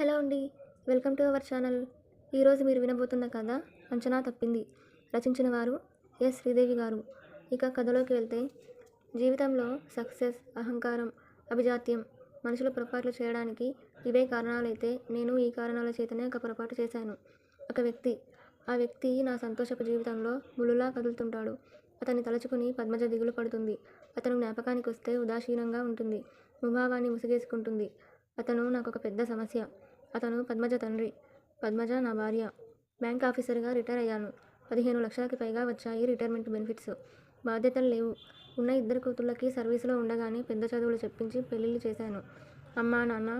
Hello అండి welcome to our channel. ఈరోజు మీరు వినబోతున్న కథ అంచనా తప్పింది. రచించిన వారు ఎస్ శ్రీదేవి గారు. ఇక కథలోకి వెళ్తే జీవితంలో సక్సెస్ అహంకారం అభిజాత్యం మనుషులు పొరపాట్లు చేయడానికి ఇవే కారణాలైతే నేను ఈ కారణాల చేతనే ఒక పొరపాటు చేశాను. ఒక వ్యక్తి ఆ వ్యక్తి నా సంతోషపు జీవితంలో ములులా కదులుతుంటాడు. అతన్ని తలుచుకుని పద్మజ దిగులు పడుతుంది. అతను జ్ఞాపకానికి వస్తే ఉదాసీనంగా ఉంటుంది. ముభావాన్ని ముసుగేసుకుంటుంది. అతను నాకు ఒక పెద్ద సమస్య. అతను పద్మజ తండ్రి. పద్మజ నా భార్య. బ్యాంక్ ఆఫీసర్గా రిటైర్ అయ్యాను. పదిహేను లక్షలకి పైగా వచ్చాయి రిటైర్మెంట్ బెనిఫిట్స్. బాధ్యతలు లేవు. ఉన్న ఇద్దరు కూతుళ్ళకి సర్వీసులో ఉండగానే పెద్ద చదువులు చెప్పించి పెళ్ళిళ్ళు చేశాను. అమ్మ నాన్న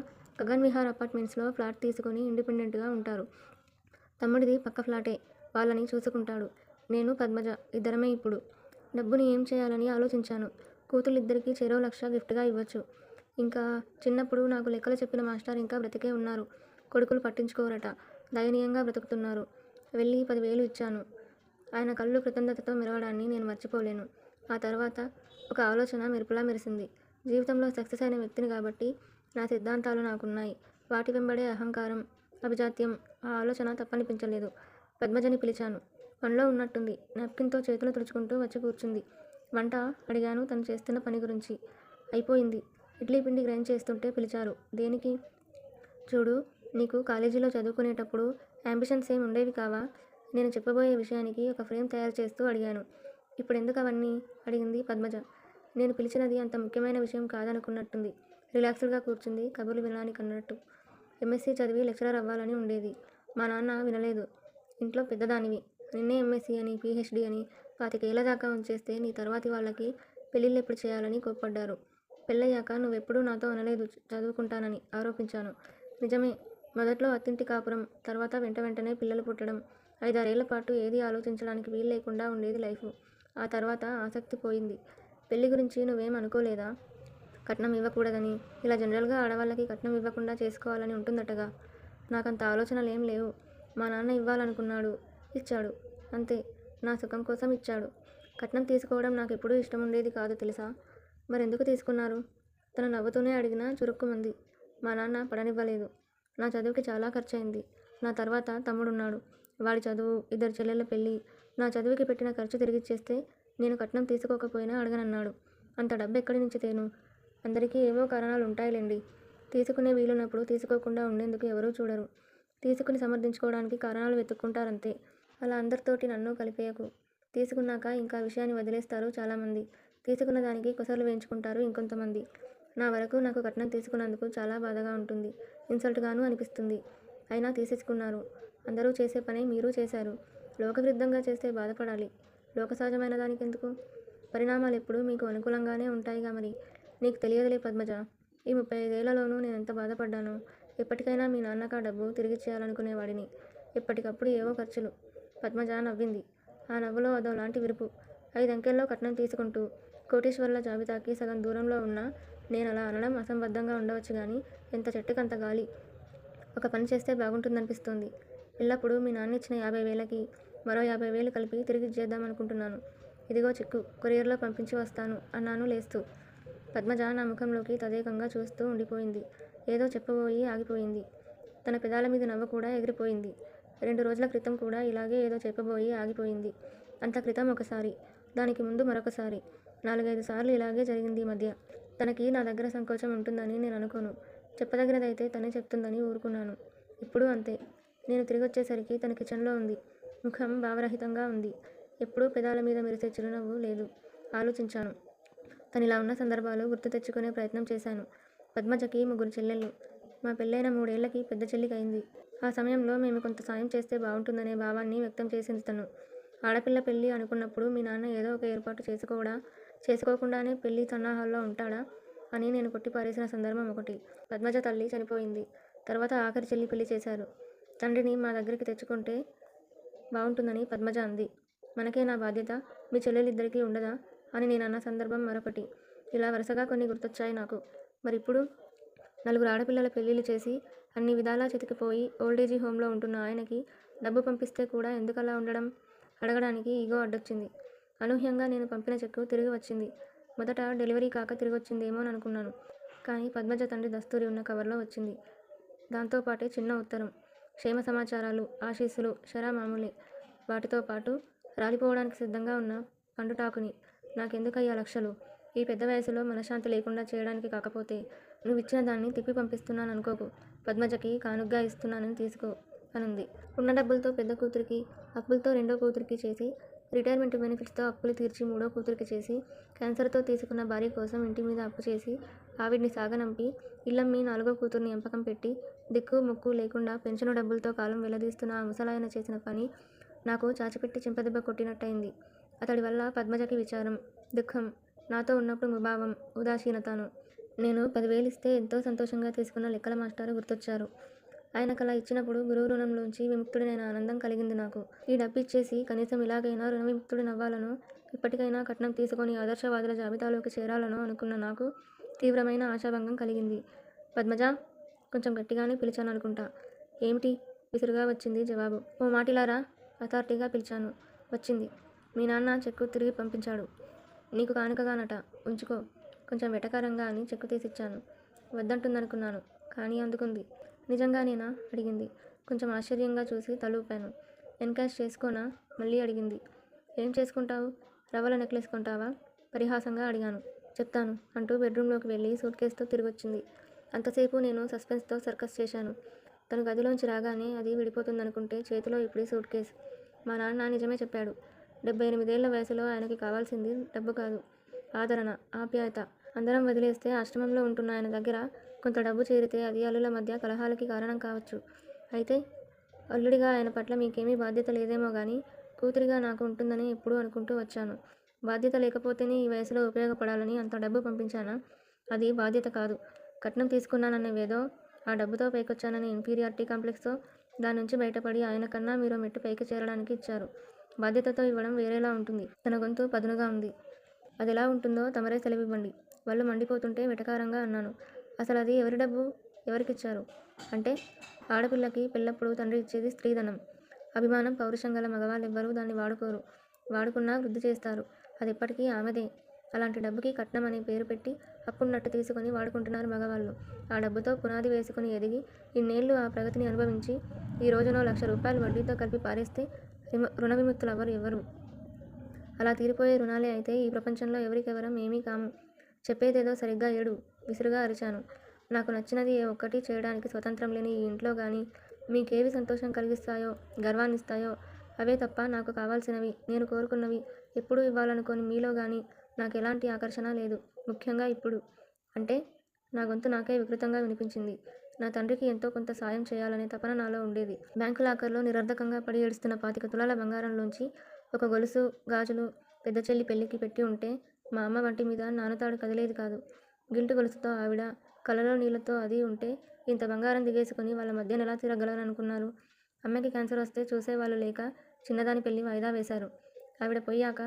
గగన్ విహార్ అపార్ట్మెంట్స్లో ఫ్లాట్ తీసుకొని ఇండిపెండెంట్గా ఉంటారు. తమ్ముడిది పక్క ఫ్లాటే. వాళ్ళని చూసుకుంటాడు. నేను పద్మజ. ఇద్దరమే ఇప్పుడు. డబ్బుని ఏం చేయాలని ఆలోచించాను. కూతుళ్ళిద్దరికీ చెరో లక్ష గిఫ్ట్గా ఇవ్వచ్చు. ఇంకా చిన్నప్పుడు నాకు లెక్కలు చెప్పిన మాస్టర్ ఇంకా బ్రతికే ఉన్నారు. కొడుకులు పట్టించుకోరట. దయనీయంగా బ్రతుకుతున్నారు. వెళ్ళి పదివేలు ఇచ్చాను. ఆయన కళ్ళు కృతజ్ఞతతో మెరవడాన్ని నేను మర్చిపోలేను. ఆ తర్వాత ఒక ఆలోచన మెరుపులా మెరిసింది. జీవితంలో సక్సెస్ అయిన వ్యక్తిని కాబట్టి నా సిద్ధాంతాలు నాకున్నాయి. వాటి వెంబడే అహంకారం అభిజాత్యం ఆ ఆలోచన తప్పనిపించలేదు. పద్మజని పిలిచాను. పనిలో ఉన్నట్టుంది. నాప్కిన్తో చేతులు తుడుచుకుంటూ వచ్చి కూర్చుంది. వంట అడిగాను తను చేస్తున్న పని గురించి. అయిపోయింది. ఇడ్లీ పిండి గ్రైండ్ చేస్తుంటే పిలిచారు. దేనికి? చూడు నీకు కాలేజీలో చదువుకునేటప్పుడు అంబిషన్స్ ఏమి ఉండేవి కావా? నేను చెప్పబోయే విషయానికి ఒక ఫ్రేమ్ తయారు చేస్తూ అడిగాను. ఇప్పుడు ఎందుకు అవన్నీ? అడిగింది పద్మజ. నేను పిలిచినది అంత ముఖ్యమైన విషయం కాదనుకున్నట్టుంది. రిలాక్స్డ్గా కూర్చుంది కబుర్లు వినడానికి అన్నట్టు. ఎంఎస్సీ చదివి లెక్చరర్ అవ్వాలని ఉండేది. మా నాన్న వినలేదు. ఇంట్లో పెద్దదానివి. నిన్నే ఎంఎస్సీ అని పిహెచ్డి అని పాతికేళ్ళ దాకా ఉంచేస్తే నీ తర్వాతి వాళ్ళకి పెళ్ళిళ్ళు ఎప్పుడు చేయాలని కోప్పడ్డారు. పెళ్ళయ్యాక నువ్వెప్పుడూ నాతో అనలేదు చదువుకుంటానని ఆరోపించాను. నిజమే మొదట్లో అత్తింటి కాపురం తర్వాత వెంట వెంటనే పిల్లలు పుట్టడం ఐదారేళ్ళ పాటు ఏది ఆలోచించడానికి వీలు లేకుండా ఉండేది లైఫ్. ఆ తర్వాత ఆసక్తి పోయింది. పెళ్ళి గురించి నువ్వేం అనుకోలేదా? కట్నం ఇవ్వకూడదని ఇలా జనరల్గా ఆడవాళ్ళకి కట్నం ఇవ్వకుండా చేసుకోవాలని ఉంటుందటగా? నాకంత ఆలోచనలు ఏం లేవు. మా నాన్న ఇవ్వాలనుకున్నాడు ఇచ్చాడు. అంతే నా సుఖం కోసం ఇచ్చాడు. కట్నం తీసుకోవడం నాకు ఎప్పుడూ ఇష్టం ఉండేది కాదు తెలుసా? మరెందుకు తీసుకున్నారు? తను నవ్వుతూనే అడిగినా చురుక్కుమంది. మా నాన్న పడనివ్వలేదు. నా చదువుకి చాలా ఖర్చయింది. నా తర్వాత తమ్ముడున్నాడు. వాడి చదువు ఇద్దరు చెల్లెళ్ళ పెళ్ళి నా చదువుకి పెట్టిన ఖర్చు తిరిగిచ్చేస్తే నేను కట్నం తీసుకోకపోయినా అడగనన్నాడు. అంత డబ్బు ఎక్కడి నుంచి తేను? అందరికీ ఏవో కారణాలు ఉంటాయిలేండి తీసుకునే వీలున్నప్పుడు తీసుకోకుండా ఉండేందుకు ఎవరూ చూడరు. తీసుకుని సమర్థించుకోవడానికి కారణాలు వెతుక్కుంటారంతే. అలా అందరితోటి నన్ను కలిపేయకు. తీసుకున్నాక ఇంకా విషయాన్ని వదిలేస్తారు చాలామంది. తీసుకున్న దానికి కొసలు వేయించుకుంటారు ఇంకొంతమంది. నా వరకు నాకు కట్నం తీసుకున్నందుకు చాలా బాధగా ఉంటుంది. ఇన్సల్ట్గాను అనిపిస్తుంది. అయినా తీసేసుకున్నారు. అందరూ చేసే పని మీరు చేశారు. లోకవిరుద్ధంగా చేస్తే బాధపడాలి. లోక సహజమైన దానికి ఎందుకు పరిణామాలు ఎప్పుడూ మీకు అనుకూలంగానే ఉంటాయిగా మరి. నీకు తెలియదులే పద్మజ. ఈ ముప్పై ఐదేళ్ళలోనూ నేను ఎంత బాధపడ్డానో. ఎప్పటికైనా మీ నాన్నక డబ్బు తిరిగి చేయాలనుకునేవాడిని ఎప్పటికప్పుడు ఏవో ఖర్చులు. పద్మజ నవ్వింది. ఆ నవ్వులో అదో లాంటి విరుపు. ఐదంకెల్లో కట్నం తీసుకుంటూ కోటీశ్వర్ల జాబితాకి సగం దూరంలో ఉన్న నేను అలా అనడం అసంబద్ధంగా ఉండవచ్చు కానీ ఎంత చెట్టుకంత గాలి. ఒక పని చేస్తే బాగుంటుందనిపిస్తుంది. ఎల్లప్పుడూ మీ నాన్న ఇచ్చిన యాభై వేలకి మరో యాభై వేలు కలిపి తిరిగి చేద్దామనుకుంటున్నాను అనుకుంటున్నాను. ఇదిగో చిక్కు కొరియర్లో పంపించి వస్తాను అన్నాను లేస్తూ. పద్మజ నా ముఖంలోకి తదేకంగా చూస్తూ ఉండిపోయింది. ఏదో చెప్పబోయి ఆగిపోయింది. తన పెదాల మీద నవ్వు కూడా ఎగిరిపోయింది. రెండు రోజుల క్రితం కూడా ఇలాగే ఏదో చెప్పబోయి ఆగిపోయింది. అంత క్రితం ఒకసారి దానికి ముందు మరొకసారి. నాలుగైదు సార్లు ఇలాగే జరిగింది ఈ మధ్య. తనకి నా దగ్గర సంకోచం ఉంటుందని నేను అనుకోను. చెప్పదగినదైతే తనే చెప్తుందని ఊరుకున్నాను. ఇప్పుడు అంతే. నేను తిరిగి వచ్చేసరికి తన కిచెన్లో ఉంది. ముఖం భావరహితంగా ఉంది. ఎప్పుడూ పెదాల మీద మెరిసే చిరునవ్వు లేదు. ఆలోచించాను. తను ఇలా ఉన్న సందర్భాలు గుర్తు తెచ్చుకునే ప్రయత్నం చేశాను. పద్మజకి ముగ్గురు చెల్లెళ్ళు. మా పెళ్ళైన మూడేళ్ళకి పెద్ద చెల్లికి అయింది ఆ సమయంలో మేము కొంత సాయం చేస్తే బాగుంటుందనే భావాన్ని వ్యక్తం చేసింది తను. ఆడపిల్ల పెళ్ళి అనుకున్నప్పుడు మీ నాన్న ఏదో ఒక ఏర్పాటు చేసుకోవడా చేసుకోకుండానే పెళ్ళి సన్నాహాల్లో ఉంటాడా అని నేను కొట్టిపారేసిన సందర్భం ఒకటి. పద్మజ తల్లి చనిపోయింది. తర్వాత ఆఖరి చెల్లి పెళ్ళి చేశారు. తండ్రిని మా దగ్గరికి తెచ్చుకుంటే బాగుంటుందని పద్మజ అంది. మనకే నా బాధ్యత మీ చెల్లెలిద్దరికీ ఉండదా అని నేను అన్న సందర్భం మరొకటి. ఇలా వరుసగా కొన్ని గుర్తొచ్చాయి నాకు. మరి ఇప్పుడు నలుగురు ఆడపిల్లల పెళ్ళిళ్ళు చేసి అన్ని విధాలా చితికిపోయి ఓల్డేజీ హోమ్లో ఉంటున్న ఆయనకి డబ్బు పంపిస్తే కూడా ఎందుకలా ఉండడం? అడగడానికి ఈగో అడ్డొచ్చింది. అనూహ్యంగా నేను పంపిన చెక్కు తిరిగి వచ్చింది. మొదట డెలివరీ కాక తిరిగి వచ్చిందేమో అని అనుకున్నాను. కానీ పద్మజ తండ్రి దస్తూరి ఉన్న కవర్లో వచ్చింది. దాంతోపాటే చిన్న ఉత్తరం. క్షేమ సమాచారాలు ఆశీస్సులు షరా మామూలే వాటితో పాటు రాలిపోవడానికి సిద్ధంగా ఉన్న పండుటాకుని. నాకెందుకయ్యా లక్షలు? ఈ పెద్ద వయసులో మనశ్శాంతి లేకుండా చేయడానికి కాకపోతే నువ్వు ఇచ్చిన దాన్ని తిప్పి పంపిస్తున్నాను అనుకోకు పద్మజకి కానుగ్గా ఇస్తున్నానని తీసుకో అనుంది. ఉన్న డబ్బులతో పెద్ద కూతురికి అప్పులతో రెండో కూతురికి చేసి రిటైర్మెంట్ బెనిఫిట్స్తో అప్పులు తీర్చి మూడో కూతురికి చేసి క్యాన్సర్తో తీసుకున్న భార్య కోసం ఇంటి మీద అప్పు చేసి ఆవిడ్ని సాగనంపి ఇల్లమ్మి నాలుగో కూతుర్ని ఎంపకం పెట్టి దిక్కు ముక్కు లేకుండా పెన్షన్ డబ్బులతో కాలం వెల్లదీస్తున్న ఆ ముసలాయన చేసిన పని నాకు చాచిపెట్టి చింపదెబ్బ కొట్టినట్టయింది. అతడి వల్ల పద్మజకి విచారం దుఃఖం నాతో ఉన్నప్పుడు ముభావం ఉదాసీనతను. నేను పదివేలు ఇస్తే ఎంతో సంతోషంగా తీసుకున్న లెక్కల మాస్టారు గుర్తొచ్చారు. ఆయనకు అలా ఇచ్చినప్పుడు గురువు రుణంలోంచి విముక్తుడినైన ఆనందం కలిగింది నాకు. ఈ డబ్బు ఇచ్చేసి కనీసం ఇలాగైనా రుణ విముక్తుడినవ్వాలను ఇప్పటికైనా కట్నం తీసుకొని ఆదర్శవాదుల జాబితాలోకి చేరాలను అనుకున్న నాకు తీవ్రమైన ఆశాభంగం కలిగింది. పద్మజ కొంచెం గట్టిగానే పిలిచాను అనుకుంటా. ఏమిటి? విసురుగా వచ్చింది జవాబు. ఓ మాటిలారా? అథారిటీగా పిలిచాను. వచ్చింది. మీ నాన్న చెక్కు తిరిగి పంపించాడు. నీకు కానుకగానట. ఉంచుకో. కొంచెం వెటకారంగా అని చెక్కు తీసిచ్చాను. వద్దంటుందనుకున్నాను. కానీ అందుకుంది. నిజంగానేనా అడిగింది. కొంచెం ఆశ్చర్యంగా చూసి తలూపాను. ఎన్కాష్ చేసుకోనా? మళ్ళీ అడిగింది. ఏం చేసుకుంటావు? రవ్వల నెక్లెస్ కొంటావా? పరిహాసంగా అడిగాను. చెప్తాను అంటూ బెడ్రూమ్లోకి వెళ్ళి సూట్ కేసుతో తిరిగొచ్చింది. అంతసేపు నేను సస్పెన్స్తో సర్కస్ చేశాను. తను గదిలోంచి రాగానే అది విడిపోతుందనుకుంటే చేతిలో ఇప్పుడు సూట్ కేస్. మా నాన్న నిజమే చెప్పాడు. డెబ్బై ఎనిమిదేళ్ళ వయసులో ఆయనకి కావాల్సింది డబ్బు కాదు. ఆదరణ ఆప్యాయత అందరం వదిలేస్తే ఆశ్రమంలో ఉంటున్న ఆయన దగ్గర కొంత డబ్బు చేరితే అది అల్లుల మధ్య కలహాలకి కారణం కావచ్చు. అయితే అల్లుడిగా ఆయన పట్ల మీకేమీ బాధ్యత లేదేమో కానీ కూతురిగా నాకు ఉంటుందని ఎప్పుడూ అనుకుంటూ వచ్చాను. బాధ్యత లేకపోతేనే ఈ వయసులో ఉపయోగపడాలని అంత డబ్బు పంపించానా? అది బాధ్యత కాదు. కట్నం తీసుకున్నాననేవేదో ఆ డబ్బుతో పైకొచ్చాననే ఇన్ఫీరియారిటీ కాంప్లెక్స్తో దాని నుంచి బయటపడి ఆయన కన్నా మీరు మెట్టు పైకి చేరడానికి ఇచ్చారు. బాధ్యతతో ఇవ్వడం వేరేలా ఉంటుంది. తన గొంతు పదునుగా ఉంది. అది ఎలా ఉంటుందో తమరే సెలవివ్వండి వాళ్ళు మండిపోతుంటే వెటకారంగా అన్నాను. అసలు అది ఎవరి డబ్బు? ఎవరికిచ్చారు? అంటే ఆడపిల్లకి పెళ్ళప్పుడు తండ్రి ఇచ్చేది స్త్రీధనం. అభిమానం పౌరుషం గల మగవాళ్ళెవ్వరూ దాన్ని వాడుకోరు. వాడుకున్నా వృద్ధి చేస్తారు. అది ఎప్పటికీ ఆమెదే. అలాంటి డబ్బుకి కట్నం అనే పేరు పెట్టి అప్పున్నట్టు తీసుకొని వాడుకుంటున్నారు మగవాళ్ళు. ఆ డబ్బుతో పునాది వేసుకుని ఎదిగి ఇన్నేళ్ళు ఆ ప్రగతిని అనుభవించి ఈ రోజునో లక్ష రూపాయలు వడ్డీతో కలిపి పారేస్తే రిమ- రుణ విముక్తులు ఎవరు ఎవరు అలా తీరిపోయే రుణాలే అయితే ఈ ప్రపంచంలో ఎవరికెవరం ఏమీ కాము. చెప్పేదేదో సరిగ్గా ఏడు. విసురుగా అరిచాను. నాకు నచ్చినది ఏ ఒక్కటి చేయడానికి స్వతంత్రం లేని ఈ ఇంట్లో కానీ మీకేవి సంతోషం కలిగిస్తాయో గర్వాన్నిస్తాయో అవే తప్ప నాకు కావాల్సినవి నేను కోరుకున్నవి ఎప్పుడూ ఇవ్వాలనుకోని మీలో కానీ నాకు ఎలాంటి ఆకర్షణ లేదు. ముఖ్యంగా ఇప్పుడు. అంటే నా గొంతు నాకే వికృతంగా వినిపించింది. నా తండ్రికి ఎంతో కొంత సాయం చేయాలనే తపన నాలో ఉండేది. బ్యాంకు లాకర్లో నిరర్ధకంగా పడి ఏడుస్తున్న పాతిక తులాల బంగారంలోంచి ఒక గొలుసు గాజులు పెద్ద చెల్లి పెళ్ళికి పెట్టి ఉంటే మా అమ్మ వంటి మీద నాన్నతాడు కదిలేది కాదు. గిల్టు గొలుసుతో ఆవిడ కలలో నీళ్ళతో అది ఉంటే ఇంత బంగారం దిగేసుకుని వాళ్ళ మధ్యన ఎలా తిరగలరనుకున్నారు అమ్మకి క్యాన్సర్ వస్తే చూసేవాళ్ళు లేక చిన్నదాని పెళ్ళి వాయిదా వేశారు. ఆవిడ పోయాక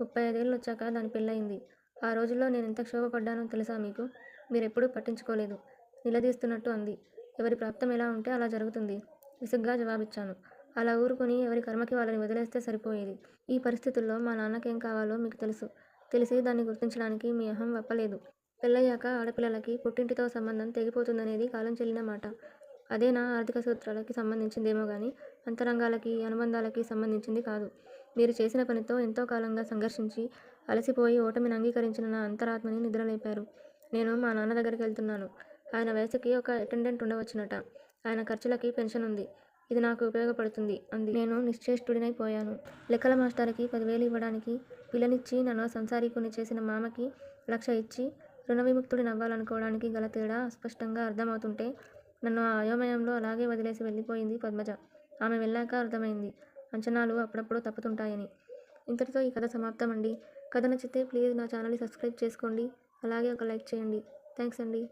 ముప్పై ఐదేళ్ళు వచ్చాక దాని పెళ్ళయింది. ఆ రోజుల్లో నేను ఎంత క్షోభపడ్డానో తెలుసా మీకు? మీరెప్పుడూ పట్టించుకోలేదు. నిలదీస్తున్నట్టు అంది. ఎవరి ప్రాప్తం ఎలా ఉంటే అలా జరుగుతుంది. విసుగ్గా జవాబిచ్చాను. అలా ఊరుకొని ఎవరి కర్మకి వాళ్ళని వదిలేస్తే సరిపోయేది. ఈ పరిస్థితుల్లో మా నాన్నకేం కావాలో మీకు తెలుసు. తెలిసి దాన్ని గుర్తించడానికి మీ అహం వప్పలేదు. పెళ్ళయ్యాక ఆడపిల్లలకి పుట్టింటితో సంబంధం తెగిపోతుందనేది కాలం చెల్లిన మాట. అదే నా ఆర్థిక సూత్రాలకి సంబంధించిందేమో కానీ అంతరంగాలకి అనుబంధాలకి సంబంధించింది కాదు. మీరు చేసిన పనితో ఎంతో కాలంగా సంఘర్షించి అలసిపోయి ఓటమిని అంగీకరించిన నా అంతరాత్మని నిద్రలేపారు. నేను మా నాన్న దగ్గరికి వెళ్తున్నాను. ఆయన వయసుకి ఒక అటెండెంట్ ఉండవచ్చునట. ఆయన ఖర్చులకి పెన్షన్ ఉంది. ఇది నాకు ఉపయోగపడుతుంది అంది. నేను నిశ్చేష్టుడినైపోయాను లెక్కల మాస్టర్కి పదివేలు ఇవ్వడానికి పిల్లనిచ్చి నన్ను సంసారీకుని చేసిన మామకి లక్ష ఇచ్చి రుణ నవ్వాలనుకోవడానికి గల తేడా స్పష్టంగా అర్థమవుతుంటే నన్ను ఆ అయోమయంలో అలాగే వదిలేసి వెళ్ళిపోయింది పద్మజ. ఆమె వెళ్ళాక అర్థమైంది. అంచనాలు అప్పుడప్పుడు తప్పుతుంటాయని. ఇంతటితో ఈ కథ సమాప్తం అండి కథ నచ్చితే ప్లీజ్ నా ఛానల్ని సబ్స్క్రైబ్ చేసుకోండి. అలాగే ఒక లైక్ చేయండి. థ్యాంక్స్ అండి.